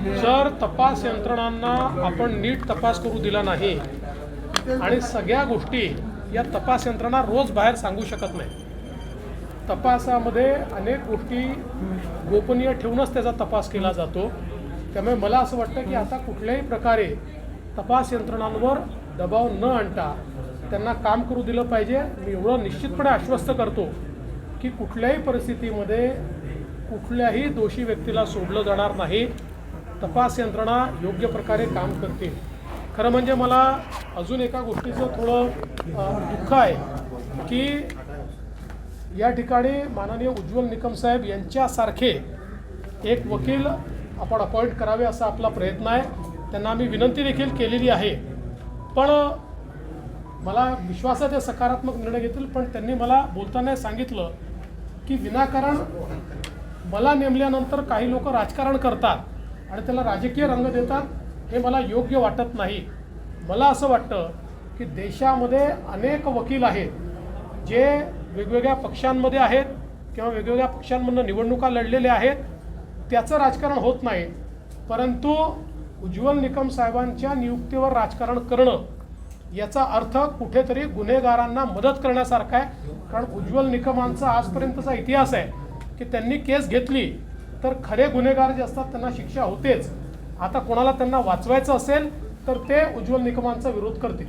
जर तपास यंत्रणांना आपण नीट तपास करू दिला नाही आणि सगळ्या गोष्टी या तपास यंत्रणा रोज बाहेर सांगू शकत नाही तपासामध्ये अनेक गोष्टी गोपनीय ठेवूनच त्याचा तपास केला जातो. त्यामुळे मला असं वाटतं की आता कुठल्याही प्रकारे तपास यंत्रणांवर दबाव न आणता त्यांना काम करू दिलं पाहिजे. मी एवढं निश्चितपणे आश्वस्त करतो की कुठल्याही परिस्थितीमध्ये कुठल्याही दोषी व्यक्तीला सोडलं जाणार नाही. तपास यंत्रणा योग्य प्रकारे काम करतील खरं म्हणजे मला अजून एका गोष्टीचं थोडं दुःख आहे की या ठिकाणी माननीय उज्ज्वल निकम साहेब यांच्यासारखे एक वकील आपण अपॉइंट करावे असा आपला प्रयत्न आहे. त्यांना आम्ही विनंती देखील केलेली आहे. पण मला विश्वासात ते सकारात्मक निर्णय घेतील पण त्यांनी मला बोलताना सांगितलं की विनाकारण मला नेमल्यानंतर काही लोक राजकारण करतात. आणि त्याला राजकीय रंग देतात हे मला योग्य वाटत नाही. मला असं वाटतं की देशामध्ये अनेक वकील आहेत जे वेगवेगळ्या पक्षांमध्ये आहेत किंवा वेगवेगळ्या पक्षांमधनं निवडणुका लढलेल्या आहेत. त्याचं राजकारण होत नाही. परंतु उज्ज्वल निकम साहेबांच्या नियुक्तीवर राजकारण करणं याचा अर्थ कुठेतरी गुन्हेगारांना मदत करण्यासारखा आहे. कारण उज्ज्वल निकमांचा आजपर्यंतचा इतिहास आहे की त्यांनी केस घेतली तर खरे गुन्हेगार जे असतात त्यांना शिक्षा होतेच. आता कोणाला त्यांना वाचवायचं असेल तर ते उज्ज्वल निकमांचा विरोध करतील.